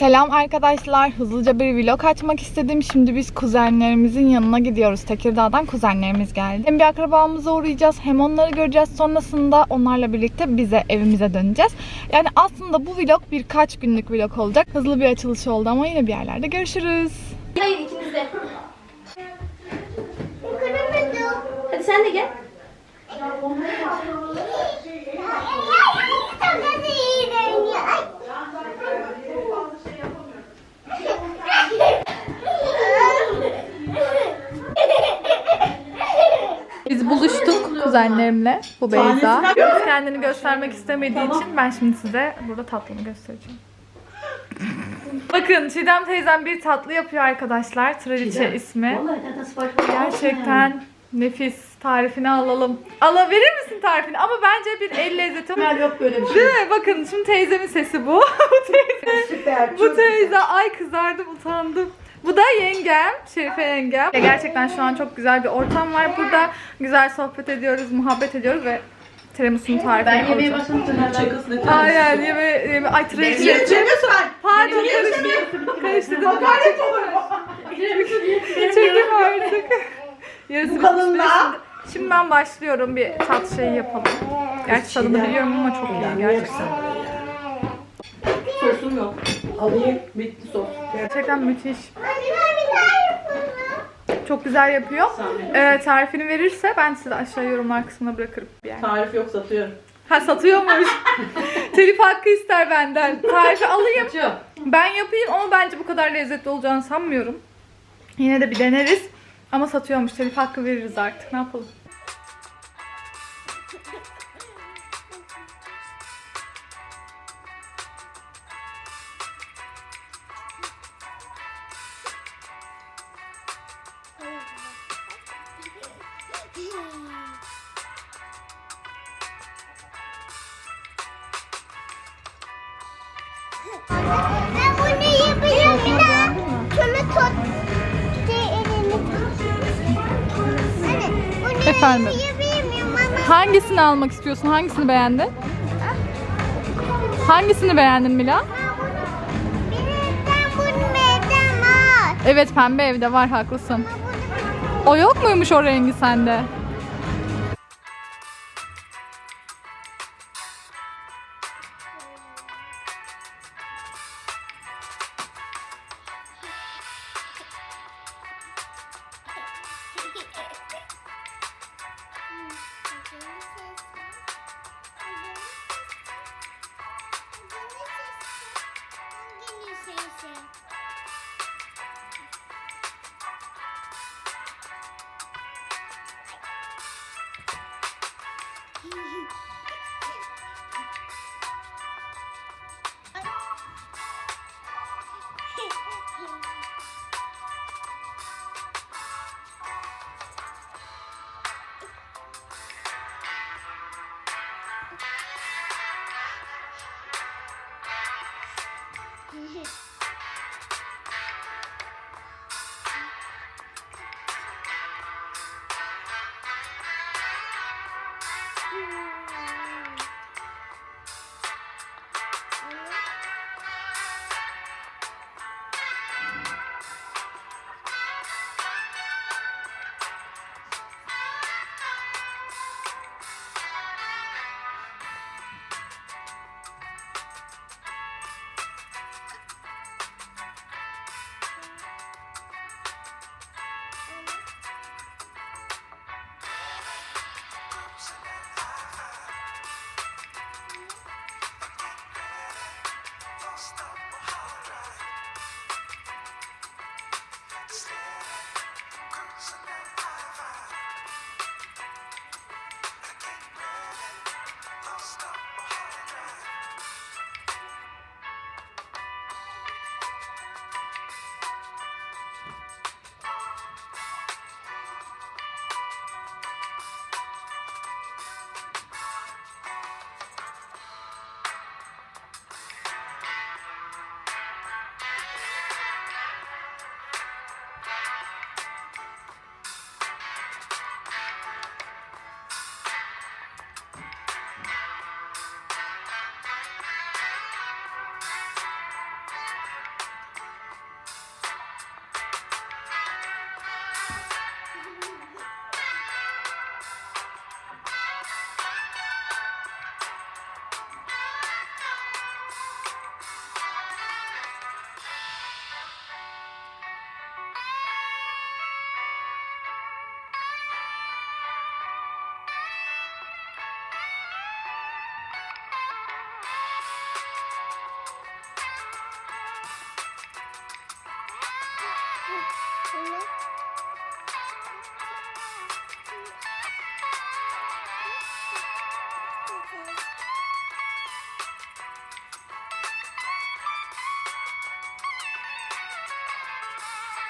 Selam arkadaşlar. Hızlıca bir vlog açmak istedim. Şimdi biz kuzenlerimizin yanına gidiyoruz. Tekirdağ'dan kuzenlerimiz geldi. Hem bir akrabamıza uğrayacağız hem onları göreceğiz. Sonrasında onlarla birlikte bize evimize döneceğiz. Yani aslında bu vlog birkaç günlük vlog olacak. Hızlı bir açılış oldu ama yine bir yerlerde görüşürüz. Hayır ikiniz de. Hadi sen de gel. Biz kuzenlerimle. Bu Beyza. Biz kendini göstermek istemediği için ben şimdi size burada tatlımı göstereceğim. Bakın Çiğdem teyzem bir tatlı yapıyor arkadaşlar. Traliçe ismi. Sipariş Gerçekten nefis. Tarifini alalım. Ala verir misin tarifini? Ama bence bir el lezzeti var. Yok böyle bir şey. Değil mi? Bakın şimdi teyzemin sesi bu. bu teyze. Süper. Bu teyze ay kızardım utandım. Bu da yengem, Şerife yengem. Gerçekten şu an çok güzel bir ortam var burada. Güzel sohbet ediyoruz, muhabbet ediyoruz ve tiramisu'nun tarifini Ben yemeğe alacağım. başlamıştım. Aynen yeme, yeme, ay traliçe. Pardon karıştırdım. Karıştırdım. Çekim artık. Yarısı bitmiş. kalınlığa. Şimdi, şimdi ben başlıyorum bir tat şeyi yapalım. Gerçi tadını biliyorum ama çok iyi gerçekten. Sosum yok. Alayım bitti sos. Gerçekten müthiş. Çok güzel yapıyor. Ee, tarifini verirse ben size aşağı yorumlar kısmına bırakırım. Yani. Tarif yok satıyorum. Ha satıyormuş. Telif hakkı ister benden. Tarifi alayım. Ben yapayım ama bence bu kadar lezzetli olacağını sanmıyorum. Yine de bir deneriz. Ama satıyormuş. Telif hakkı veririz artık. Ne yapalım? Ben bunu yiyebilirim bir daha. Şunu tut. Şey tut. Efendim? Hangisini almak istiyorsun? Hangisini beğendin? Hangisini beğendin Mila? Evet pembe evde var haklısın. O yok muymuş o rengi sende?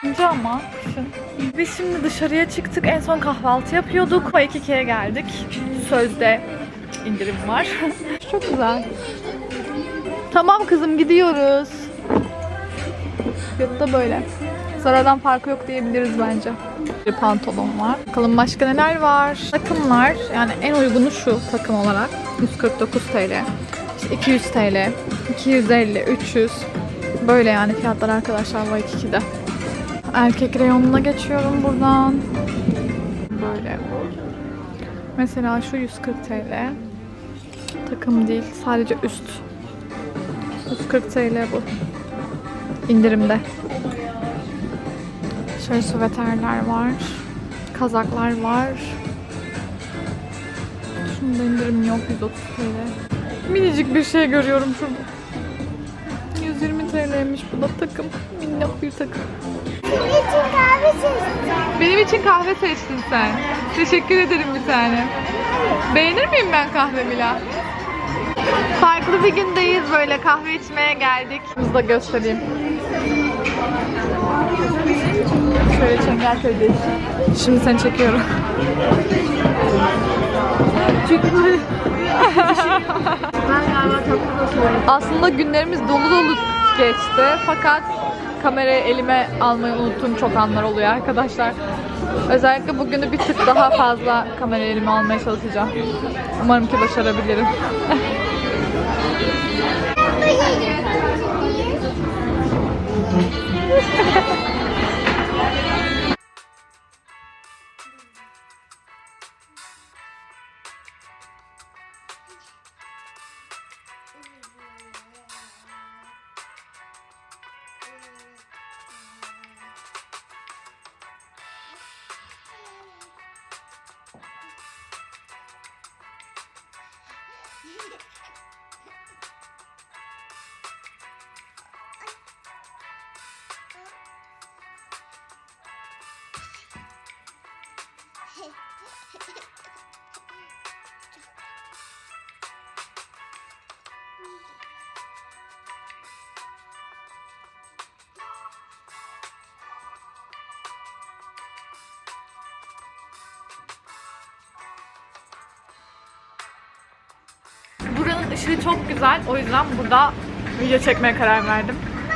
İnce ama kışın. Biz şimdi dışarıya çıktık. En son kahvaltı yapıyorduk. Waikiki'ye geldik. Sözde indirim var. Çok güzel. Tamam kızım gidiyoruz. Fiyatı böyle. Zarardan farkı yok diyebiliriz bence. Bir pantolon var. Bakalım başka neler var. Takımlar yani en uygunu şu takım olarak. 149 TL. İşte 200 TL. 250, 300. Böyle yani fiyatlar arkadaşlar Waikiki'de. Erkek reyonuna geçiyorum buradan. Böyle. Mesela şu 140 TL. Takım değil, sadece üst. 140 TL bu. İndirimde. Şöyle süveterler var. Kazaklar var. Şunda indirim yok 130 TL. Minicik bir şey görüyorum şurada. 120 TL'ymiş bu da takım. Minnak bir takım. Senin için kahve seçtim. Benim için kahve seçtin sen. Teşekkür ederim bir tane. Beğenir miyim ben kahvemi la? Farklı bir gündeyiz böyle kahve içmeye geldik. Bunu da göstereyim. Şöyle Çengelköy'deyiz. Şimdi seni çekiyorum. Aslında günlerimiz dolu dolu geçti fakat kamerayı elime almayı unuttuğum çok anlar oluyor arkadaşlar. Özellikle bugünü bir tık daha fazla kamerayı elime almaya çalışacağım. Umarım ki başarabilirim. Işığı çok güzel. O yüzden burada video çekmeye karar verdim.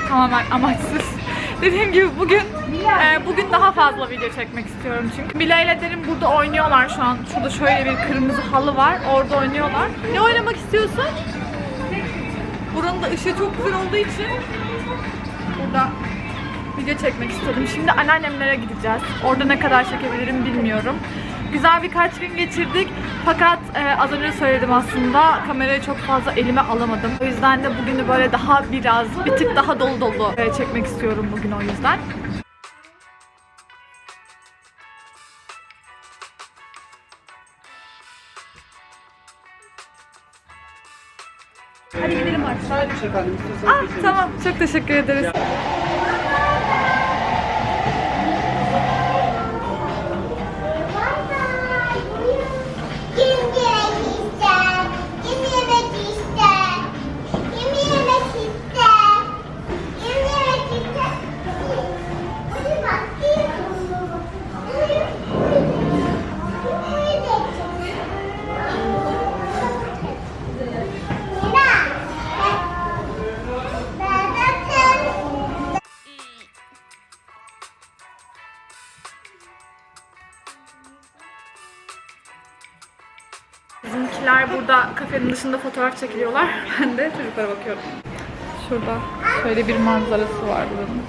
Tamamen amaçsız. Dediğim gibi bugün e, bugün daha fazla video çekmek istiyorum çünkü. Mila ile Derin burada oynuyorlar şu an. Şurada şöyle bir kırmızı halı var. Orada oynuyorlar. Ne oynamak istiyorsun? Buranın da ışığı çok güzel olduğu için burada video çekmek istedim. Şimdi anneannemlere gideceğiz. Orada ne kadar çekebilirim bilmiyorum. Güzel birkaç gün geçirdik. Fakat e, az önce söyledim aslında kamerayı çok fazla elime alamadım. O yüzden de bugünü böyle daha biraz, bir tık daha dolu dolu e, çekmek istiyorum bugün o yüzden. Hadi gidelim artık. Sadece efendim. Ah tamam çok teşekkür ederiz. Bizimkiler burada kafenin dışında fotoğraf çekiliyorlar. Ben de çocuklara bakıyorum. Şurada şöyle bir manzarası var buranın.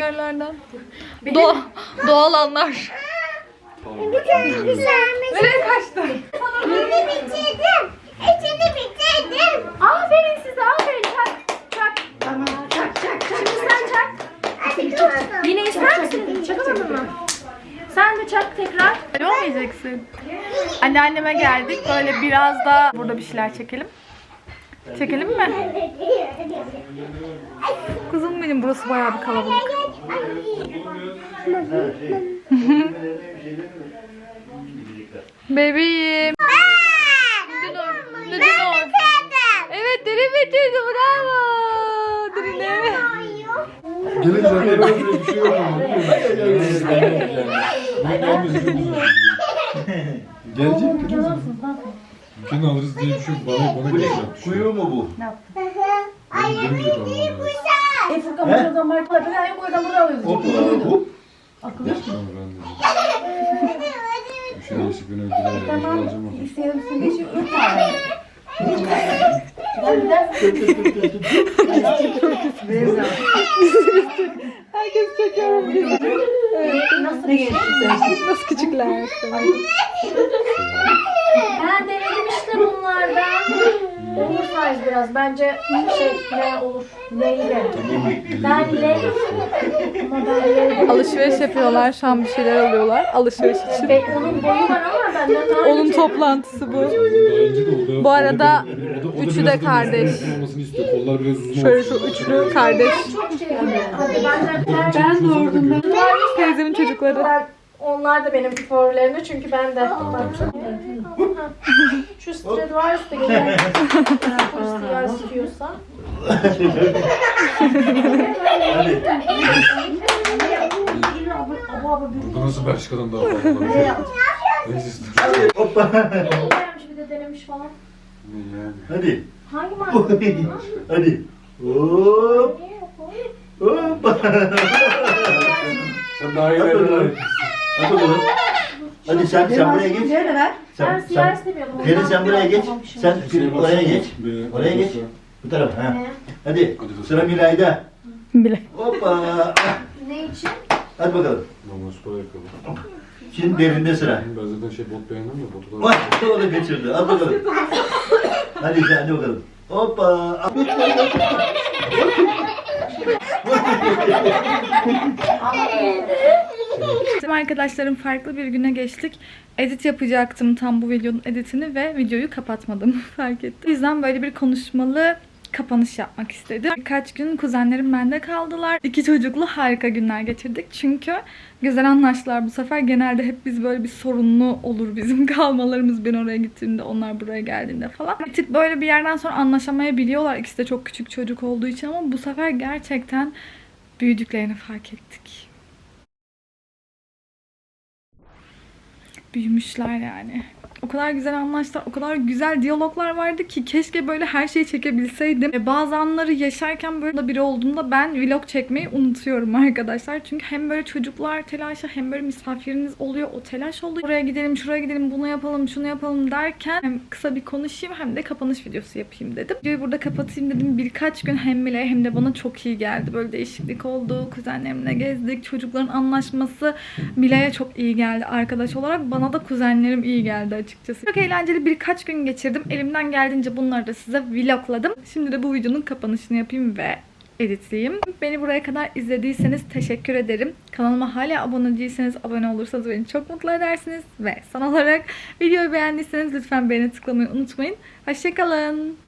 Yerlerden. Do doğal anlar. Çok güzelmiş. Nereye kaçtı? Etini bitirdim. Etini bitirdim. Aferin size aferin. Çak çak. Şimdi sen çak. Hadi dostum. Yine ister misin? Çakamadın mı? Sen de çak yiyeceksin? Anneanneme geldik. Böyle biraz da burada bir şeyler çekelim. Çekelim mi? Kızım benim burası bayağı bir kalabalık. Bebeğim. Neden o? Neden o? Evet deri bitirdi bravo. Derin'e. Gelin zaten öyle bir şey yok ama. Ben gelmesin. Gelecek kız. Ülkeni alırız diye bir şey yok. Bana, bana Bu ne? gelecek. Kuyu mu bu? Benim gibi lazım. E Furkan buradan markalar. Ben ayı buradan buraya alıyoruz. Hop hop. Akıllı. Tamam ben de. Bir şey değişik beni. Bir şey alacağım ama. Bilgisayarın üstünde geçiyor. Üç tane. Herkes çekiyorum bizi. Nasıl geçti? Nasıl küçükler. Ben denedim işte bunlardan. Olur size biraz. Bence şey ne olur. Neyle? Ben L. Ama ben. Alışveriş yapıyorlar. Şu an bir şeyler alıyorlar. Alışveriş için. Ve onun boyu var ama Onun toplantısı bu. Bu arada üçü de kardeş. Şöyle şu üçlü kardeş. Şey yani. Hadi benden ben doğurdum. Teyzemin çocukları. Ben onlar da benim favorilerimde çünkü ben de. Şu Stradivarius da güzel. Polis yer sıkıyorsa. Burada nasıl Belçika'dan daha fazla var? Hoppa. Gelmiş bir de denemiş falan. Hadi. Hangi marka? Hadi. Hop. Hoppa. Sen daha iyi Hadi bakalım. Hadi bakalım. Hadi sen sen buraya geç. Ben Sen siyah sen istemiyordum. Pelin sen buraya geç. Şimdi. Sen Şey oraya geç. Oraya geç. Bu tarafa. Ha. Hadi. Sıra Miray'da. Bile. Hoppa. Ne için? Hadi bakalım. Normal spor ayakkabı. Şimdi derinde sıra. Ben zaten şey bot beğendim ya botu da. Vay o da kaçırdı. Al bakalım. hadi sen hadi bakalım. Hoppa. Bizim arkadaşlarım farklı bir güne geçtik. Edit yapacaktım tam bu videonun editini ve videoyu kapatmadım fark ettim. O yüzden böyle bir konuşmalı kapanış yapmak istedim. Birkaç gün kuzenlerim bende kaldılar. İki çocuklu harika günler geçirdik. Çünkü güzel anlaştılar bu sefer. Genelde hep biz böyle bir sorunlu olur bizim kalmalarımız. Ben oraya gittiğimde onlar buraya geldiğinde falan. Bir tık böyle bir yerden sonra anlaşamayabiliyorlar. İkisi de çok küçük çocuk olduğu için ama bu sefer gerçekten büyüdüklerini fark ettik. büyümüşler yani. O kadar güzel anlaştılar, o kadar güzel diyaloglar vardı ki keşke böyle her şeyi çekebilseydim. Ve bazı anları yaşarken böyle biri olduğunda ben vlog çekmeyi unutuyorum arkadaşlar. Çünkü hem böyle çocuklar telaşı hem böyle misafiriniz oluyor, o telaş oluyor. Oraya gidelim, şuraya gidelim, bunu yapalım, şunu yapalım derken hem kısa bir konuşayım hem de kapanış videosu yapayım dedim. Videoyu burada kapatayım dedim. Birkaç gün hem bile hem de bana çok iyi geldi. Böyle değişiklik oldu. Kuzenlerimle gezdik. Çocukların anlaşması Mila'ya çok iyi geldi arkadaş olarak. Bana da kuzenlerim iyi geldi açıkçası. Çok eğlenceli birkaç gün geçirdim. Elimden geldiğince bunları da size vlogladım. Şimdi de bu videonun kapanışını yapayım ve editleyeyim. Beni buraya kadar izlediyseniz teşekkür ederim. Kanalıma hala abone değilseniz abone olursanız beni çok mutlu edersiniz. Ve son olarak videoyu beğendiyseniz lütfen beğeni tıklamayı unutmayın. Hoşçakalın.